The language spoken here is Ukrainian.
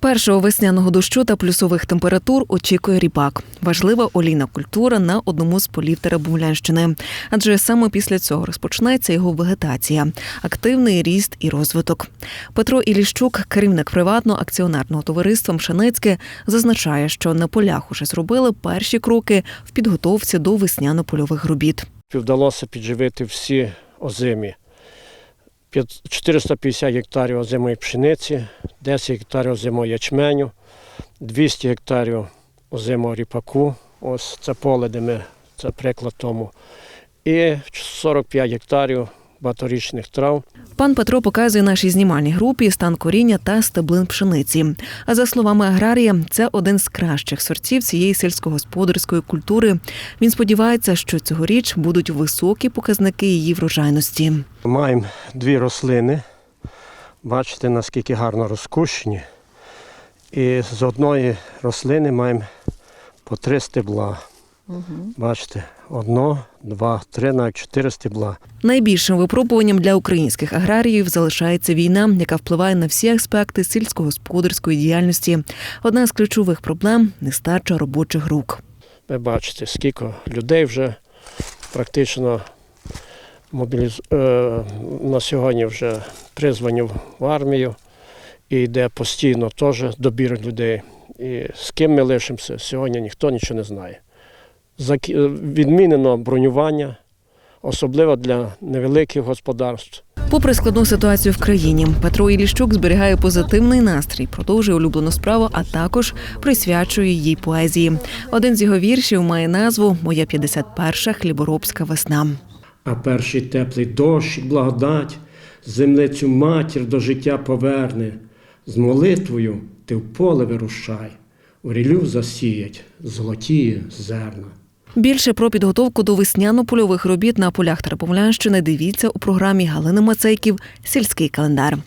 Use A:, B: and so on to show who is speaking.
A: Першого весняного дощу та плюсових температур очікує ріпак. Важлива олійна культура на одному з полів Теребовлянщини. Адже саме після цього розпочнеться його вегетація, активний ріст і розвиток. Петро Іліщук, керівник приватного акціонерного товариства Мшаницьке, зазначає, що на полях уже зробили перші кроки в підготовці до весняно-польових робіт.
B: Вдалося підживити всі озимі. П'ят- 450 гектарів озимої пшениці, 10 гектарів озимого ячменю, 200 гектарів озимого ріпаку. Ось це поле, де ми, це приклад тому. І 45 гектарів багаторічних трав.
A: Пан Петро показує нашій знімальній групі стан коріння та стеблин пшениці. А за словами аграрія, це один з кращих сортів цієї сільськогосподарської культури. Він сподівається, що цьогоріч будуть високі показники її врожайності.
B: Маємо дві рослини. Бачите, наскільки гарно розкущені. І з одної рослини маємо по три стебла. Бачите, одно, два, три, навіть чотири стебла.
A: Найбільшим випробуванням для українських аграріїв залишається війна, яка впливає на всі аспекти сільськогосподарської діяльності. Одна з ключових проблем нестача робочих рук.
B: Ви бачите, скільки людей вже практично мобіліз... е, на сьогодні вже призвані в армію і йде постійно теж добір людей. І з ким ми лишимося, сьогодні ніхто нічого не знає. Е, Відмінено бронювання, особливо для невеликих господарств.
A: Попри складну ситуацію в країні, Петро Іліщук зберігає позитивний настрій, продовжує улюблену справу, а також присвячує їй поезії. Один з його віршів має назву Моя 51-ша хліборобська весна.
B: А перший теплий дощ, і благодать, землицю матір до життя поверне. З молитвою ти в поле вирушай, у рілю засіять золоті зерна.
A: Більше про підготовку до весняно-польових робіт на полях Терпомлянщини дивіться у програмі Галини Мацейків Сільський календар.